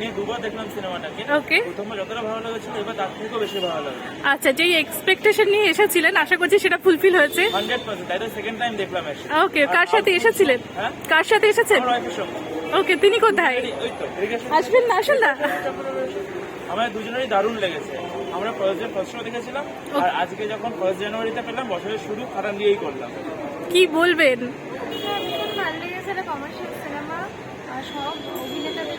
নিয়ে দুবার দেখলাম সিনেমাটাকে। Okay. প্রথমবার যতটা ভালো লেগেছিল এবার তার থেকেও বেশি ভালো লাগে আচ্ছা যেই এক্সপেকটেশন নিয়ে এসেছিলেন আশা করছি সেটা ফুলফিল হয়েছে। হান্ড্রেড পার্সেন্ট তাই তো সেকেন্ড টাইম দেখলাম এসে ওকে কার সাথে এসেছিলেন? হ্যাঁ? কার সাথে এসেছেন? ওকে তিনি কোথায়। আসবেন না আসুন না। আমার দুজনেরই দারুণ লেগেছে। আমরা ফার্স্ট ডে ফার্স্ট শো দেখেছিলাম। আর আজকে যখন ফার্স্ট জানুয়ারিতে পেলাম বছরের শুরু খারাপ দিয়েই করলাম। কি বলবেন? ভালো লেগেছে কমার্শিয়াল সিনেমা সব অভিনেতাদের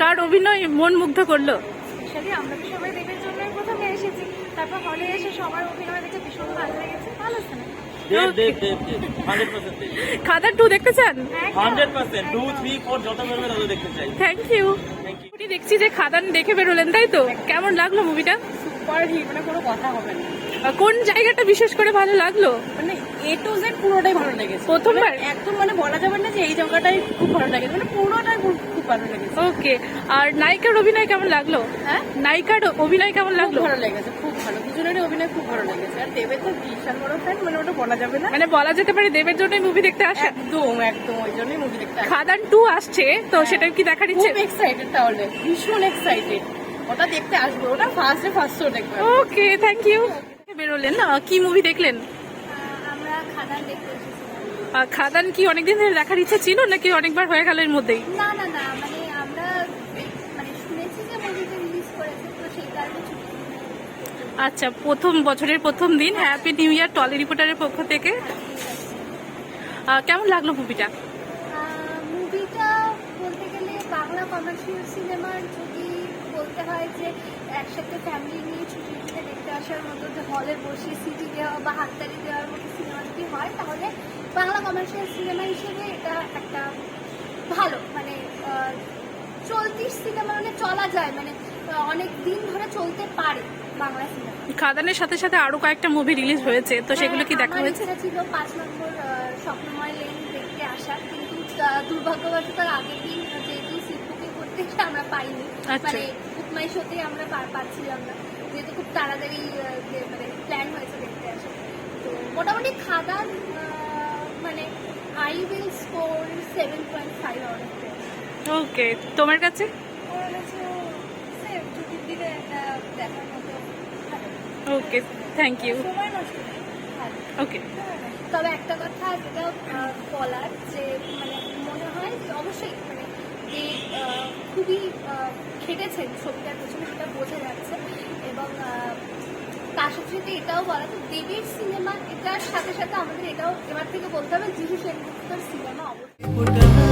কার অভিনয় মন মুগ্ধ করল? স্পেশালি আমরা তো সবাই দেবের জন্যই প্রথমে এসেছি। তারপর হলে এসে সবার অভিনয় দেখে ভীষণ ভালো লেগেছে। ভালো সিনেমা দেব দেব দেব দেব হান্ড্রেড পার্সেন্ট দেব। খাদার টু দেখতে চান? থ্যাংক ইউ থ্যাংক দেখছি যে খাদান দেখে বেরোলেন তাই তো? কেমন লাগল মুভিটা সুপার হিট মানে কোনো কথা হবে না। কোন জায়গাটা বিশেষ করে ভালো লাগল? মানে এ টু জেড পুরোটাই ভালো লেগেছে। প্রথমবার? মানে একদম মানে বলা যাবে না যে এই জায়গাটাই খুব ভালো লাগে মানে পুরোটাই ভালো লেগেছে। ওকে আর নায়িকার অভিনয় কেমন লাগল? হ্যাঁ? নায়িকার অভিনয় কেমন লাগল? ভালো লেগেছে খুব ভালো। দুজনেরই অভিনয় খুব ভালো লেগেছে। আর দেবের তো বিশাল বড় ফ্যান মানে ওটা বলা যাবে না। মানে বলা যেতে পারে দেবের জন্যই মুভি দেখতে আসা। একদম একদম ওই জন্যই মুভি দেখতে আসি। খাদান টু আসছে তো সেটা কি দেখার ইচ্ছে? খুব এক্সাইটেড তাহলে ভীষণ এক্সাইটেড ওটা দেখতে আসব ওটা ফার্স্টে ফার্স্ট শো দেখবে। ওকে থ্যাংক ইউ বেরোলেন? কি মুভি দেখলেন? আমরা খাদান দেখতে খাদান কি অনেকদিন ধরে দেখার ইচ্ছে ছিল নাকি অনেকবার হয়ে গেল এর মধ্যেই? না না না মানে আমরা মানে শুনেছি যে মুভিটা রিলিজ করেছে তো সেই কারণে ছুটি আচ্ছা প্রথম বছরের প্রথম দিন হ্যাপি নিউ ইয়ার টলি রিপোর্টারের পক্ষ থেকে। কেমন লাগল মুভিটা মুভিটা বলতে গেলে বাংলা কমার্শিয়াল সিনেমার যদি বলতে হয় যে একসাথে ফ্যামিলি নিয়ে ছুটি ছুটে দেখতে আসার মতো, যে হলে বসে সিটি দেওয়া বা হাততালি দেওয়ার মতো সিনেমা যদি হয়, তাহলে বাংলা কমার্শিয়াল সিনেমা হিসেবে এটা একটা ভালো মানে চলতি সিনেমা মানে চলা যায় মানে অনেক দিন ধরে চলতে পারে বাংলা সিনেমা খাদানের সাথে সাথে আরও কয়েকটা মুভি রিলিজ হয়েছে তো সেগুলো কি হ্যাঁ, দেখা হয়েছে? ইচ্ছা ছিল পাঁচ নম্বর আহ, স্বপ্নময় লেন দেখতে আসার কিন্তু আহ, দুর্ভাগ্যবশত আগের দিন যেহেতু সিট বুকিং করতে গিয়ে আমরা পাইনি আচ্ছা। মানে বুকমাই শোতে আমরা পা- পাচ্ছিলাম না। যেহেতু খুব তাড়াতাড়ি আহ, যে মানে প্ল্যান হয়েছে দেখতে আসা। তো মোটামুটি খাদান আহ, মানে I will score seven point five out of okay তোমার কাছে? ওর হচ্ছে সেম ছুটির দিনে একটা দেখার মতো ভালো। ওকে থ্যাংক ইউ ওকে তবে একটা কথা যেটা বলার যে মানে মনে হয় অবশ্যই মানে যে খুবই আহ, খেটেছেন ছবিটার পেছনে সেটা বোঝা যাচ্ছে এবং আহ, তার সাথে সাথে এটাও বলা যে দেবীর সিনেমা এটার সাথে সাথে আমাদের এটাও এবার থেকে বলতে হবে যিশু সেনগুপ্তর সিনেমা অবশ্যই।